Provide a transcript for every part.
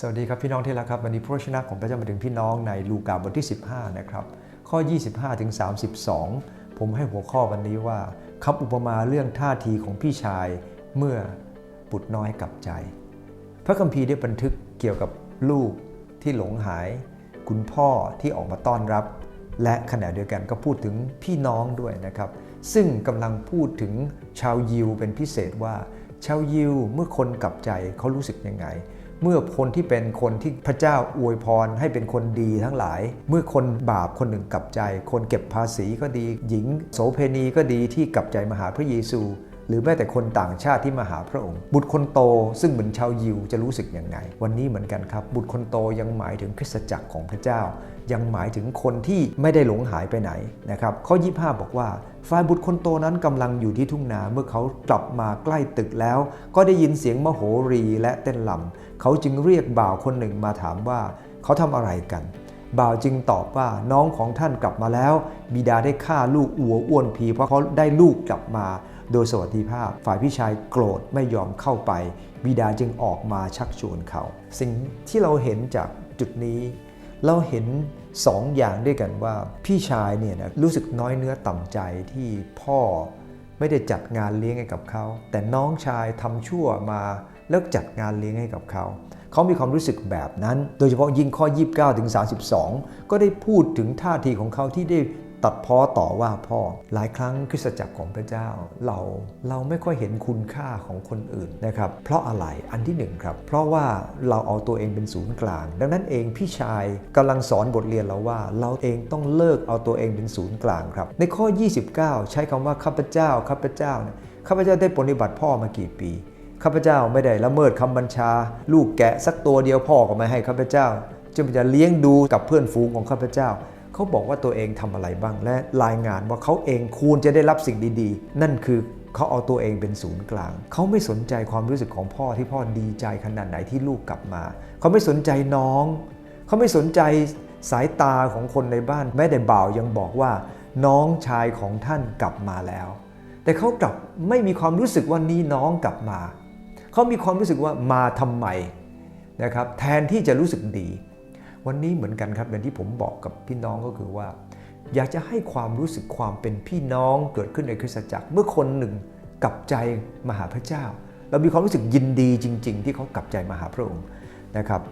สวัสดีครับพี่น้องที่รักครับวันนี้พระชนะของพระเจ้ามาถึงพี่น้องในลูกาบทที่ 15 นะครับข้อ 25ถึง32 ผมให้หัวข้อวันนี้ว่าคำอุปมาเรื่องท่าทีของพี่ชายเมื่อบุตรน้อยกลับใจ พระคัมภีร์ได้บันทึกเกี่ยวกับลูกที่หลงหาย คุณพ่อที่ออกมาต้อนรับ และขณะเดียวกันก็พูดถึงพี่น้องด้วยนะครับ ซึ่งกำลังพูดถึงชาวยิวเป็นพิเศษว่า ชาวยิวเมื่อคนกลับใจเขารู้สึกยังไง เมื่อคนที่เป็นคนที่พระเจ้าอวยพรให้เป็นคนดีทั้งหลาย เมื่อคนบาปคนหนึ่งกลับใจ คนเก็บภาษีก็ดี หญิงโสเพณีก็ดีที่กลับใจมาหาพระเยซู หรือแม้แต่คนต่างชาติที่มาหาพระองค์ บุตรคนโตซึ่งเหมือนชาวยิวจะรู้สึกยังไง วันนี้เหมือนกันครับ บุตรคนโตยังหมายถึงคริสตจักรของพระเจ้า ยังหมายถึงคนที่ไม่ได้หลงหายไปไหนนะครับข้อ 25 บอกว่าฝ่ายบุตรคนโตนั้นกำลังอยู่ที่ทุ่งนาเมื่อเขากลับมาใกล้ตึกแล้ว ก็ได้ยินเสียงมโหรีและเต้นลำเขาจึงเรียกบ่าวคนหนึ่งมาถามว่าเขาทำอะไรกัน บ่าวจึงตอบว่าน้องของท่านกลับมาแล้ว บิดาได้ฆ่าลูกอัวอ้วนพีเพราะเขาได้ลูกกลับมา โดยสวัสดิภาพ ฝ่ายพี่ชายโกรธไม่ยอมเข้าไป บิดาจึงออกมาชักชวนเขา สิ่งที่เราเห็นจากจุดนี้ เราเห็นสองอย่างด้วยกันว่าพี่ชายเนี่ยนะรู้สึกน้อยเนื้อต่ำใจที่พ่อไม่ได้จัดงานเลี้ยงให้กับเขา แต่น้องชายทำชั่วมาแล้วจัดงานเลี้ยงให้กับเขาเขามีความรู้สึกแบบนั้น โดยเฉพาะยิ่งข้อ 29ถึง32 ก็ได้พูดถึงท่าทีของเขาที่ได้ ตัดพ้อต่อว่าพ่อ หลายครั้งคริสตจักรของพระเจ้า เราเราไม่ค่อยเห็นคุณค่าของคนอื่นนะครับ เพราะอะไรอันที่หนึ่งครับเพราะว่าเราเอาตัวเองเป็นศูนย์กลาง ดังนั้นเองพี่ชายกำลังสอนบทเรียนเราว่า เราเองต้องเลิกเอาตัวเองเป็นศูนย์กลางครับ ในข้อ 29 ใช้คำว่าข้าพเจ้าข้าพเจ้าเนี่ยข้าพเจ้าได้ปฏิบัติพ่อมากี่ปีข้าพเจ้าไม่ได้ละเมิดคำบัญชา ลูกแกะสักตัวเดียวพ่อก็ไม่ให้ข้าพเจ้าจะจะเลี้ยงดูกับเพื่อนฝูงของข้าพเจ้า เขาบอกว่าตัวเองทำอะไรบ้าง และรายงานว่าเขาเองควรจะได้รับสิ่งดีๆ นั่นคือเขาเอาตัวเองเป็นศูนย์กลาง เขาไม่สนใจความรู้สึกของพ่อที่พ่อดีใจขนาดไหนที่ลูกกลับมา เขาไม่สนใจน้อง เขาไม่สนใจสายตาของคนในบ้าน แม้แต่บ่าวยังบอกว่า น้องชายของท่านกลับมาแล้ว แต่เขากลับไม่มีความรู้สึกว่านี่น้องกลับมา เขามีความรู้สึกว่ามาทำไมนะครับ แทนที่จะรู้สึกดี วันนี้เหมือนกันครับอย่างที่ผมบอกกับพี่น้องก็คือว่า อยากจะให้ความรู้สึกความเป็นพี่น้องเกิดขึ้นในคริสตจักร เมื่อคนหนึ่งกลับใจมาหาพระเจ้า เรามีความรู้สึกยินดีจริง ๆ ที่เขากลับใจมาหาพระองค์นะครับ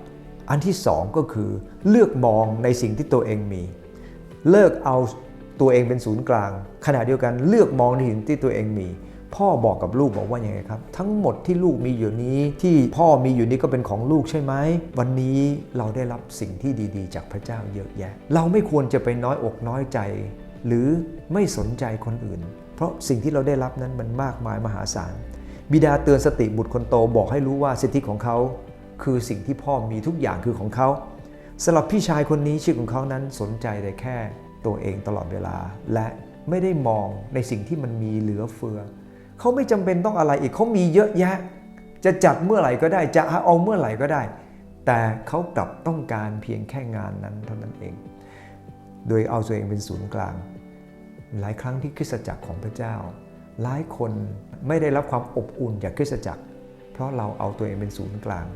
อันที่สองก็คือเลือกมองในสิ่งที่ตัวเองมี เลิกเอาตัวเองเป็นศูนย์กลาง ขณะเดียวกันเลือกมองในสิ่งที่ตัวเองมี พ่อบอกกับลูกบอกว่ายังไงครับ ทั้งหมดที่ลูกมีอยู่นี้ ที่พ่อมีอยู่นี้ก็เป็นของลูกใช่ไหมวันนี้เราได้รับสิ่งที่ดีๆ จากพระเจ้าเยอะแยะ เราไม่ควรจะไปน้อยอกน้อยใจ หรือไม่สนใจคนอื่น เพราะสิ่งที่เราได้รับนั้นมันมากมายมหาศาลบิดาเตือนสติบุตรคนโตบอกให้รู้ว่าสิทธิของเขาคือสิ่งที่พ่อมีทุกอย่างคือของเขาสำหรับพี่ชายคนนี้ชีวิตของเขานั้นสนใจแต่แค่ตัวเองตลอดเวลา และไม่ได้มองในสิ่งที่มันมีเหลือเฟือ เขาไม่จำเป็นต้องอะไรอีกเขามีเยอะแยะ จะจัดเมื่อไหร่ก็ได้จะเอาเมื่อไหร่ก็ได้ แต่เขากลับต้องการเพียงแค่งานนั้นเท่านั้นเอง โดยเอาตัวเองเป็นศูนย์กลาง หลายครั้งที่คริสตจักรของพระเจ้า หลายคนไม่ได้รับความอบอุ่นจากคริสตจักร เพราะเราเอาตัวเองเป็นศูนย์กลาง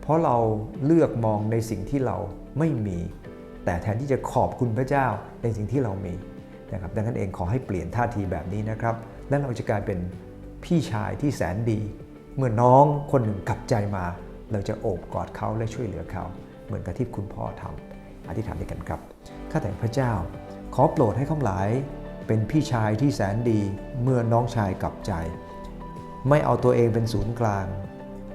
เพราะเราเลือกมองในสิ่งที่เราไม่มี แต่แทนที่จะขอบคุณพระเจ้าในสิ่งที่เรามีนะครับดังนั้นเองขอให้เปลี่ยนท่าทีแบบนี้นะครับ และเราจะกลายเป็นพี่ชายที่แสนดี เมื่อน้องคนหนึ่งกลับใจมา เราจะโอบกอดเขาและช่วยเหลือเขา เหมือนกับที่คุณพ่อทำอธิษฐานด้วยกันครับข้าแต่พระเจ้า ขอโปรดให้ข้าหลาย เป็นพี่ชายที่แสนดี เมื่อน้องชายกลับใจ ไม่เอาตัวเองเป็นศูนย์กลาง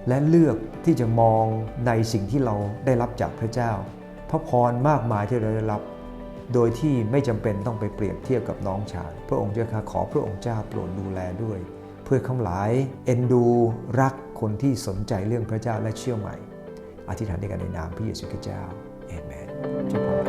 และเลือกที่จะมองในสิ่งที่เราได้รับจากพระเจ้า พระพรมากมายที่เราได้รับ โดยที่ไม่จำเป็นต้องไปเปรียบเทียบกับน้องชาย พระองค์เจ้าข้าขอพระองค์เจ้าโปรดดูแลด้วย เพื่อข้าหลายเอ็นดูรักคนที่สนใจเรื่องพระเจ้าและเชื่อใหม่ อธิษฐานด้วยกันในนามพระเยซูคริสต์เจ้าเอเมนเจ้าพรครับ